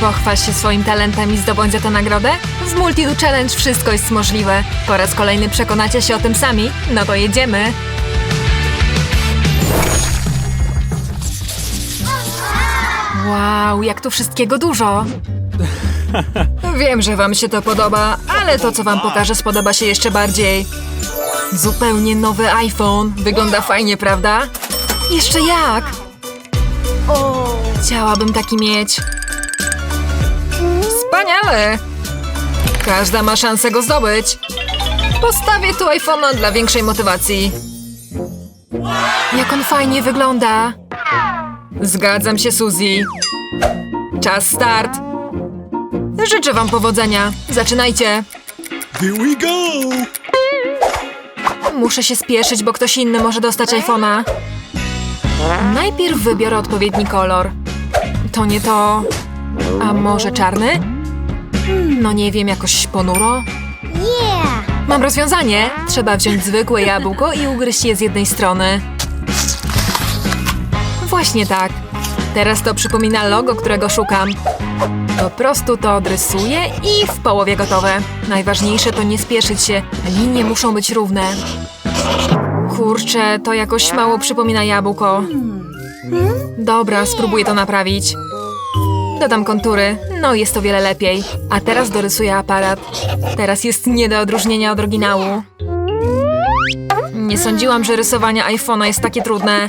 Pochwal się swoim talentem i zdobądź za to nagrodę? W Multidu Challenge wszystko jest możliwe. Po raz kolejny przekonacie się o tym sami? No to jedziemy! Wow, jak tu wszystkiego dużo! Wiem, że wam się to podoba, ale to, co wam pokażę, spodoba się jeszcze bardziej. Zupełnie nowy iPhone. Wygląda fajnie, prawda? Jeszcze jak! Chciałabym taki mieć. Wspaniale! Każda ma szansę go zdobyć. Postawię tu iPhone'a dla większej motywacji. Jak on fajnie wygląda. Zgadzam się, Suzy. Czas start. Życzę wam powodzenia. Zaczynajcie. Here we go! Muszę się spieszyć, bo ktoś inny może dostać iPhone'a. Najpierw wybiorę odpowiedni kolor. To nie to... A może czarny? No nie wiem, jakoś ponuro? Mam rozwiązanie. Trzeba wziąć zwykłe jabłko i ugryźć je z jednej strony. Właśnie tak. Teraz to przypomina logo, którego szukam. Po prostu to odrysuję i w połowie gotowe. Najważniejsze to nie spieszyć się. Linie muszą być równe. Kurczę, to jakoś mało przypomina jabłko. Dobra, spróbuję to naprawić. Dodam kontury. No, jest o wiele lepiej. A teraz dorysuję aparat. Teraz jest nie do odróżnienia od oryginału. Nie sądziłam, że rysowanie iPhone'a jest takie trudne.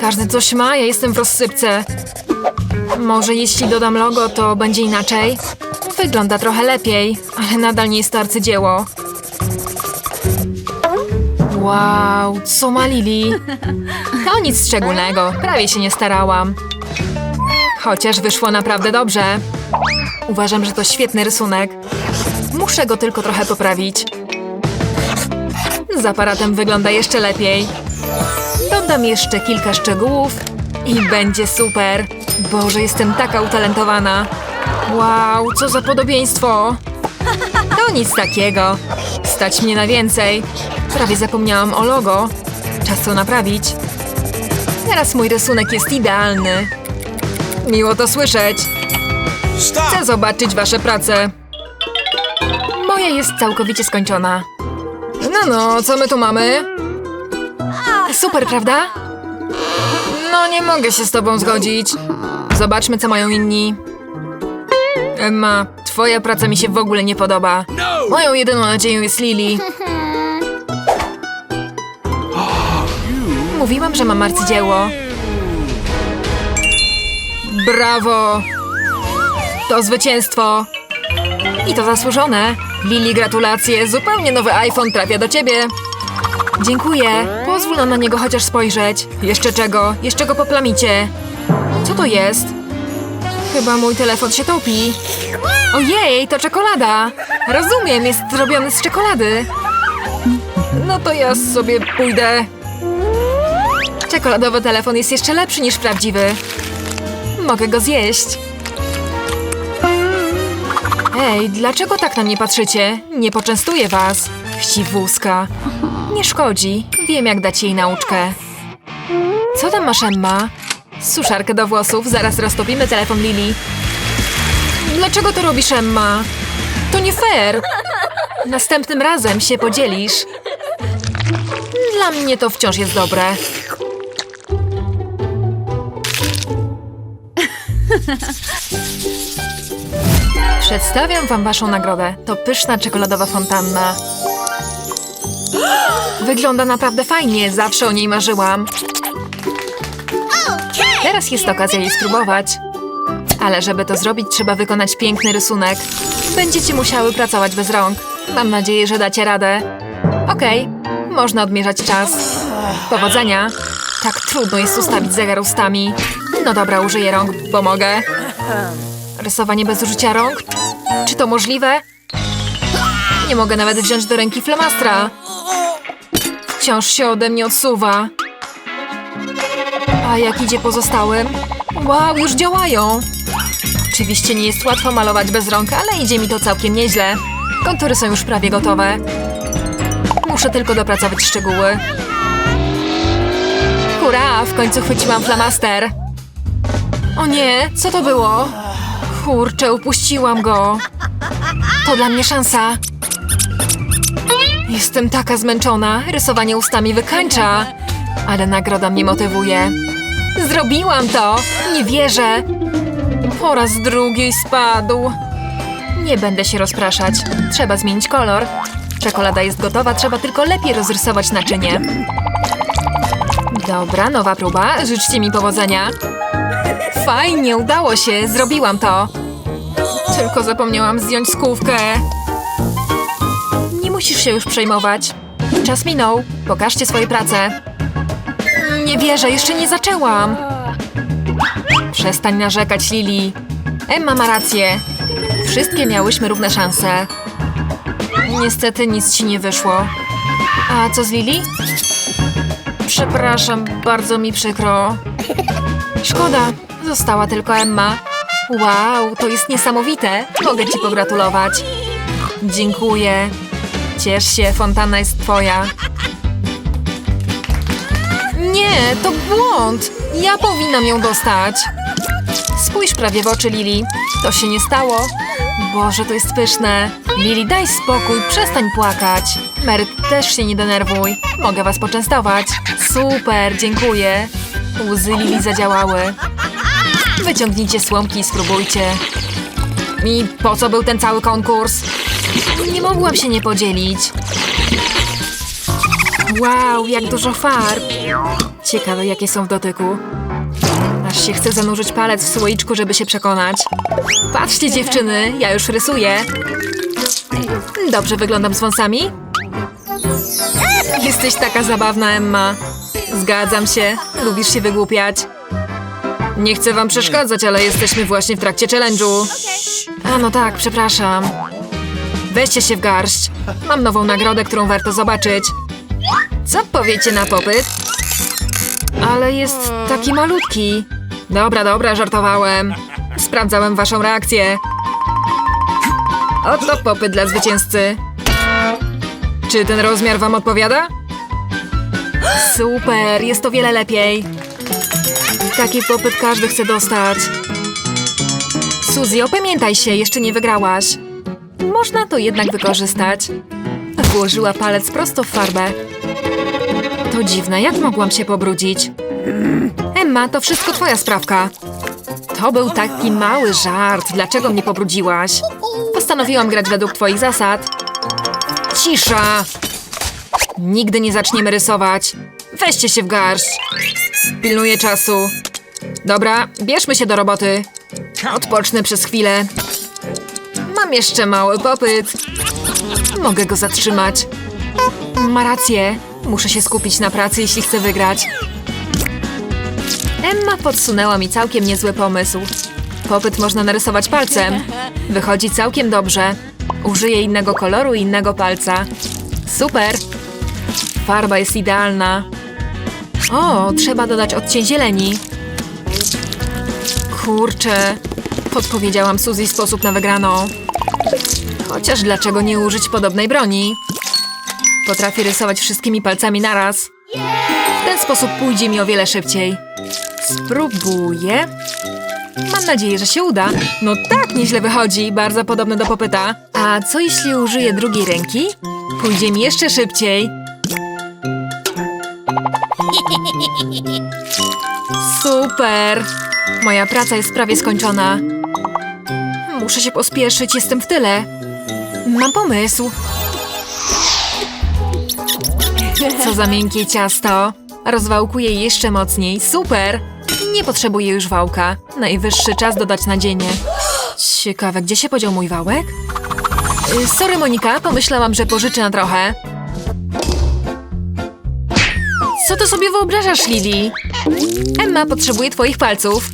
Każdy coś ma, ja jestem w rozsypce. Może jeśli dodam logo, to będzie inaczej? Wygląda trochę lepiej, ale nadal nie jest to arcydzieło. Wow, co ma Lili? To nic szczególnego, prawie się nie starałam. Chociaż wyszło naprawdę dobrze. Uważam, że to świetny rysunek. Muszę go tylko trochę poprawić. Z aparatem wygląda jeszcze lepiej. Dodam jeszcze kilka szczegółów i będzie super. Boże, jestem taka utalentowana. Wow, co za podobieństwo. To nic takiego. Stać mnie na więcej. Prawie zapomniałam o logo. Czas to naprawić. Teraz mój rysunek jest idealny. Miło to słyszeć. Chcę zobaczyć wasze prace. Moja jest całkowicie skończona. No, no, co my tu mamy? Super, prawda? No, nie mogę się z tobą zgodzić. Zobaczmy, co mają inni. Emma, twoja praca mi się w ogóle nie podoba. Moją jedyną nadzieją jest Lily. Mówiłam, że mam arcydzieło. Brawo! To zwycięstwo! I to zasłużone. Lili, gratulacje. Zupełnie nowy iPhone trafia do ciebie. Dziękuję. Pozwól nam na niego chociaż spojrzeć. Jeszcze czego? Jeszcze go poplamicie. Co to jest? Chyba mój telefon się topi. Ojej, to czekolada. Rozumiem, jest zrobiony z czekolady. No to ja sobie pójdę. Czekoladowy telefon jest jeszcze lepszy niż prawdziwy. Mogę go zjeść. Ej, dlaczego tak na mnie patrzycie? Nie poczęstuję was. Chciwuska. Nie szkodzi. Wiem, jak dać jej nauczkę. Co tam masz, Emma? Suszarkę do włosów. Zaraz roztopimy telefon Lili. Dlaczego to robisz, Emma? To nie fair. Następnym razem się podzielisz. Dla mnie to wciąż jest dobre. Przedstawiam wam waszą nagrodę. To pyszna czekoladowa fontanna. Wygląda naprawdę fajnie, zawsze o niej marzyłam. Teraz jest okazja jej spróbować. Ale żeby to zrobić, trzeba wykonać piękny rysunek. Będziecie musiały pracować bez rąk. Mam nadzieję, że dacie radę. Okej, można odmierzać czas. Powodzenia. Tak trudno jest ustawić zegar ustami. No dobra, użyję rąk, pomogę. Rysowanie bez użycia rąk? Czy to możliwe? Nie mogę nawet wziąć do ręki flamastra. Wciąż się ode mnie odsuwa. A jak idzie pozostałym? Wow, już działają. Oczywiście nie jest łatwo malować bez rąk, ale idzie mi to całkiem nieźle. Kontury są już prawie gotowe. Muszę tylko dopracować szczegóły. Hurra, w końcu chwyciłam flamaster. O nie, co to było? Kurczę, upuściłam go. To dla mnie szansa. Jestem taka zmęczona. Rysowanie ustami wykańcza. Ale nagroda mnie motywuje. Zrobiłam to! Nie wierzę! Po raz drugi spadł. Nie będę się rozpraszać. Trzeba zmienić kolor. Czekolada jest gotowa, trzeba tylko lepiej rozrysować naczynie. Dobra, nowa próba. Życzcie mi powodzenia. Fajnie, udało się. Zrobiłam to. Tylko zapomniałam zdjąć skówkę. Nie musisz się już przejmować. Czas minął. Pokażcie swoje prace. Nie wierzę, jeszcze nie zaczęłam. Przestań narzekać, Lili. Emma ma rację. Wszystkie miałyśmy równe szanse. Niestety nic ci nie wyszło. A co z Lili? Przepraszam, bardzo mi przykro. Szkoda, została tylko Emma. Wow, to jest niesamowite. Mogę ci pogratulować. Dziękuję. Ciesz się, fontanna jest twoja. Nie, to błąd. Ja powinnam ją dostać. Spójrz prawie w oczy Lili. To się nie stało. Boże, to jest pyszne. Lili, daj spokój, przestań płakać. Mary, też się nie denerwuj. Mogę was poczęstować. Super, dziękuję. Łzy Lili zadziałały. Wyciągnijcie słomki i spróbujcie. I po co był ten cały konkurs? Nie mogłam się nie podzielić. Wow, jak dużo farb. Ciekawe, jakie są w dotyku. Aż się chce zanurzyć palec w słoiczku, żeby się przekonać. Patrzcie, dziewczyny, ja już rysuję. Dobrze wyglądam z wąsami? Jesteś taka zabawna, Emma. Zgadzam się, lubisz się wygłupiać. Nie chcę wam przeszkadzać, ale jesteśmy właśnie w trakcie challenge'u. A no tak, przepraszam. Weźcie się w garść. Mam nową nagrodę, którą warto zobaczyć. Co powiecie na popyt? Ale jest taki malutki. Dobra, dobra, żartowałem. Sprawdzałem waszą reakcję. Oto popyt dla zwycięzcy. Czy ten rozmiar wam odpowiada? Super, jest to wiele lepiej. Taki popyt każdy chce dostać. Suzy, opamiętaj się, jeszcze nie wygrałaś. Można to jednak wykorzystać. Włożyła palec prosto w farbę. To dziwne, jak mogłam się pobrudzić? Emma, to wszystko twoja sprawka. To był taki mały żart. Dlaczego mnie pobrudziłaś? Postanowiłam grać według twoich zasad. Cisza! Nigdy nie zaczniemy rysować. Weźcie się w garść. Pilnuję czasu. Dobra, bierzmy się do roboty. Odpocznę przez chwilę. Mam jeszcze mały popyt. Mogę go zatrzymać. Ma rację. Muszę się skupić na pracy, jeśli chcę wygrać. Emma podsunęła mi całkiem niezły pomysł. Popyt można narysować palcem. Wychodzi całkiem dobrze. Użyję innego koloru i innego palca. Super! Farba jest idealna. O, trzeba dodać odcień zieleni. Kurczę. Podpowiedziałam Suzy sposób na wygraną. Chociaż dlaczego nie użyć podobnej broni? Potrafię rysować wszystkimi palcami naraz. W ten sposób pójdzie mi o wiele szybciej. Spróbuję. Mam nadzieję, że się uda. No tak, nieźle wychodzi, bardzo podobne do popyta. A co jeśli użyję drugiej ręki? Pójdzie mi jeszcze szybciej. Super! Moja praca jest prawie skończona. Muszę się pospieszyć, jestem w tyle. Mam pomysł. Co za miękkie ciasto. Rozwałkuję jeszcze mocniej. Super! Nie potrzebuję już wałka. Najwyższy czas dodać nadzienie. Ciekawe, gdzie się podział mój wałek? Y, Sorry, Monika, pomyślałam, że pożyczę na trochę. Co ty sobie wyobrażasz, Lili? Emma potrzebuje twoich palców.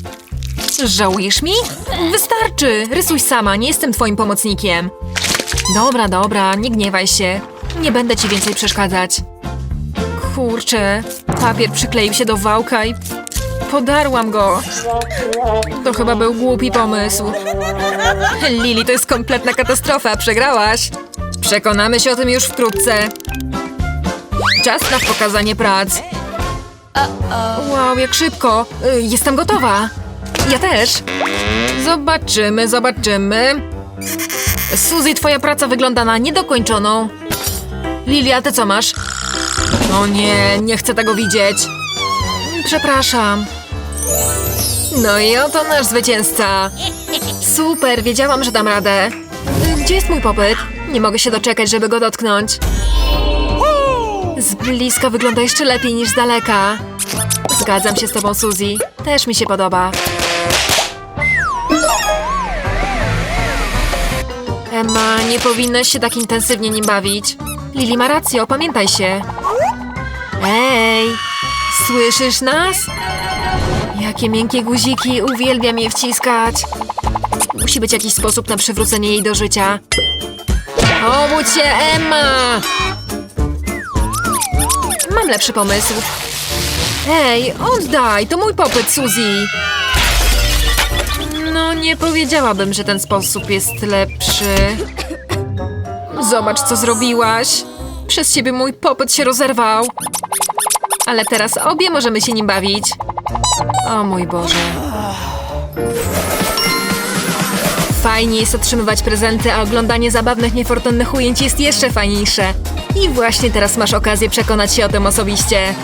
Żałujesz mi? Wystarczy! Rysuj sama, nie jestem twoim pomocnikiem. Dobra, dobra, nie gniewaj się. Nie będę ci więcej przeszkadzać. Kurczę, papier przykleił się do wałka i podarłam go. To chyba był głupi pomysł. Lili, to jest kompletna katastrofa, przegrałaś. Przekonamy się o tym już wkrótce. Czas na pokazanie prac. Wow, jak szybko. Y, Jestem gotowa. Ja też. Zobaczymy, zobaczymy. Suzy, twoja praca wygląda na niedokończoną. Lilia, ty co masz? O nie, nie chcę tego widzieć. Przepraszam. No i oto nasz zwycięzca. Super, wiedziałam, że dam radę. Gdzie jest mój popyt? Nie mogę się doczekać, żeby go dotknąć. Z bliska wygląda jeszcze lepiej niż z daleka. Zgadzam się z tobą, Suzy. Też mi się podoba. Emma, nie powinnaś się tak intensywnie nim bawić. Lili ma rację, opamiętaj się. Ej, słyszysz nas? Jakie miękkie guziki, uwielbiam je wciskać. Musi być jakiś sposób na przywrócenie jej do życia. Obudź się, Emma! Mam lepszy pomysł. Ej, oddaj, to mój popyt, Suzy. No, nie powiedziałabym, że ten sposób jest lepszy. Zobacz, co zrobiłaś. Przez ciebie mój popyt się rozerwał. Ale teraz obie możemy się nim bawić. O mój Boże. Fajnie jest otrzymywać prezenty, a oglądanie zabawnych, niefortunnych ujęć jest jeszcze fajniejsze. I właśnie teraz masz okazję przekonać się o tym osobiście.